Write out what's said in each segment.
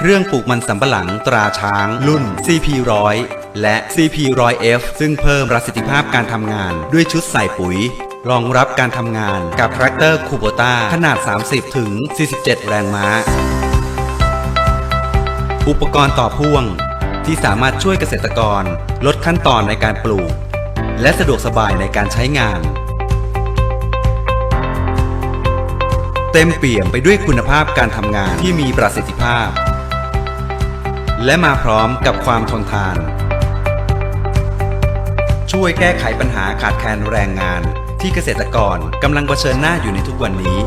เครื่องปลูกมันสำปะหลังตราช้าง รุ่น CP100 และ CP100F ซึ่งเพิ่มประสิทธิภาพการทำงานด้วยชุดใส่ปุ๋ย รองรับการทำงานกับแทรกเตอร์คูโบต้าขนาด 30 ถึง 47 แรงม้า อุปกรณ์ต่อพ่วง ที่สามารถช่วยเกษตรกร ลดขั้นตอนในการปลูก และสะดวกสบายในการใช้งานเต็มเปี่ยมไปด้วยคุณภาพการทำงานที่มีประสิทธิภาพ และมาพร้อมกับความทนทาน ช่วยแก้ไขปัญหาขาดแคลนแรงงานที่เกษตรกรกำลังเผชิญหน้าอยู่ในทุกวันนี้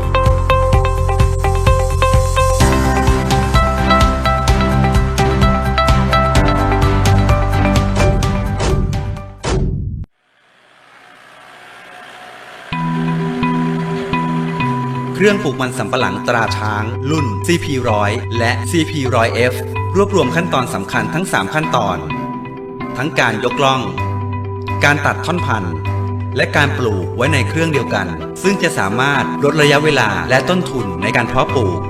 เครื่องปลูกมันสำปะหลังตราช้าง รุ่น CP100 และ CP100F รวบรวมขั้นตอนสำคัญทั้ง 3 ขั้นตอน ทั้งการยกล่อง การตัดท่อนพันธุ์ และการปลูกไว้ในเครื่องเดียวกัน ซึ่งจะสามารถลดระยะเวลาและต้นทุนในการเพาะปลูก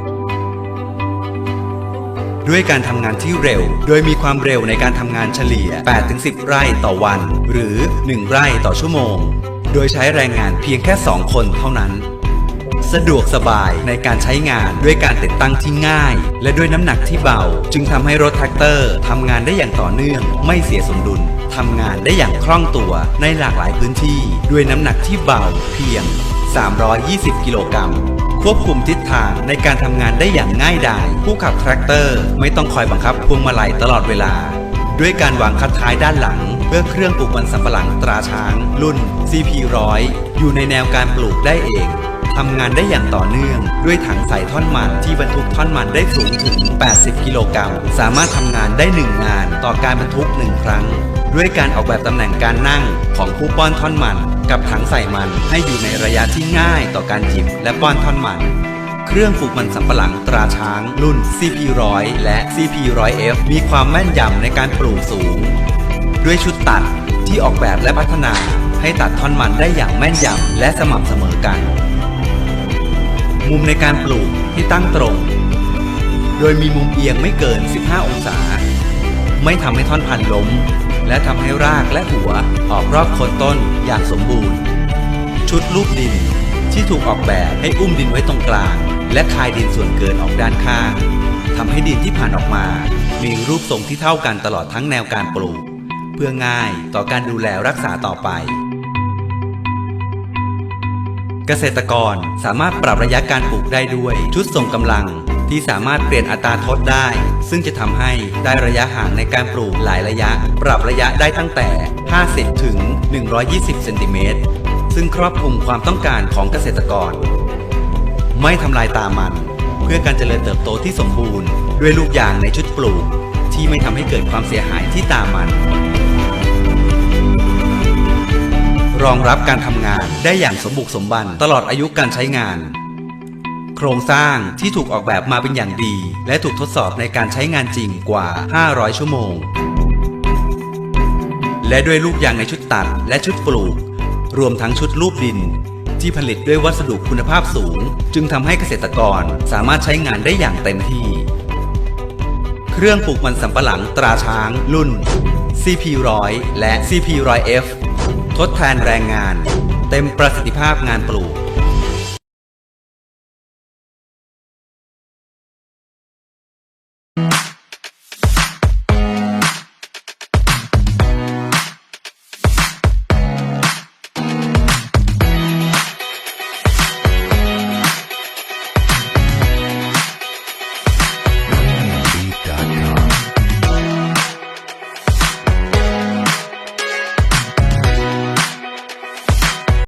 ด้วยการทำงานที่เร็ว โดยมีความเร็วในการทำงานเฉลี่ย 8-10 ไร่ต่อวัน หรือ 1 ไร่ต่อชั่วโมง โดยใช้แรงงานเพียงแค่ 2 คนเท่านั้น สะดวกสบายในการใช้งานด้วยการติดตั้งที่ง่าย และด้วยน้ำหนักที่เบา จึงทำให้รถแท็กเตอร์ทำงานได้อย่างต่อเนื่อง ไม่เสียสมดุลทำงานได้อย่างคล่องตัวในหลากหลายพื้นที่ ด้วยน้ำหนักที่เบาเพียง 320 กิโลกรัมควบคุมทิศทางในการทำงานได้อย่างง่ายดาย ผู้ขับแทรกเตอร์ไม่ต้องคอยบังคับพวงมาลัยตลอดเวลา ด้วยการวางคัดท้ายด้านหลัง เพื่อเครื่องปลูกมันสำปะหลังตราช้าง รุ่น CP100 อยู่ในแนวการปลูกได้เอง ทำงานได้อย่างต่อเนื่อง ด้วยถังใส่ท่อนมันที่บรรทุกท่อนมันได้สูงถึง 80 กิโลกรัม สามารถทำงานได้ 1 งาน ต่อการบรรทุก 1 ครั้ง ด้วยการออกแบบตำแหน่งการนั่งของผู้ป้อนท่อนมัน กับถังใส่มันให้อยู่ในระยะที่ง่ายต่อการหยิบและป้อนท่อนมันเครื่องปลูกมันสำปะหลังตราช้าง รุ่น CP100 และ CP100F มีความแม่นยำในการปลูกสูง ด้วยชุดตัดที่ออกแบบและพัฒนาให้ตัดท่อนมันได้อย่างแม่นยำและสม่ำเสมอกัน มุมในการปลูกที่ตั้งตรง โดยมีมุมเอียงไม่เกิน 15 องศา ไม่ทำให้ท่อนพันธุ์ล้ม และทำให้รากและหัวออกรอบโคนต้นอย่างสมบูรณ์ ชุดลูกดินที่ถูกออกแบบให้อุ้มดินไว้ตรงกลาง และคายดินส่วนเกินออกด้านข้างทำให้ดินที่ผ่านออกมา มีรูปทรงที่เท่ากันตลอดทั้งแนวการปลูก เพื่อง่ายต่อการดูแลรักษาต่อไป เกษตรกรสามารถปรับระยะการปลูกได้ด้วยชุดส่งกำลังที่สามารถเปลี่ยนอัตราทดได้ ซึ่งจะทำให้ได้ระยะห่างในการปลูกหลายระยะ ปรับระยะได้ตั้งแต่ 50 ถึง 120 เซนติเมตร ซึ่งครอบคลุมความต้องการของเกษตรกร ไม่ทำลายตามัน เพื่อการเจริญเติบโตที่สมบูรณ์ ด้วยลูกยางในชุดปลูก ที่ไม่ทำให้เกิดความเสียหายที่ตามัน รองรับการทำงานได้อย่างสมบุกสมบันตลอดอายุการใช้งาน โครงสร้างที่ถูกออกแบบมาเป็นอย่างดี และถูกทดสอบในการใช้งานจริงกว่า 500 ชั่วโมง และด้วยลูกยางในชุดตัดและชุดปลูก รวมทั้งชุดรูปดิน ที่ผลิตด้วยวัสดุคุณภาพสูง จึงทำให้เกษตรกรสามารถใช้งานได้อย่างเต็มที่ เครื่องปลูกมันสำปะหลังตราช้างรุ่น CP100 และ CP100F ทดแทนแรงงาน เต็มประสิทธิภาพงานปลูก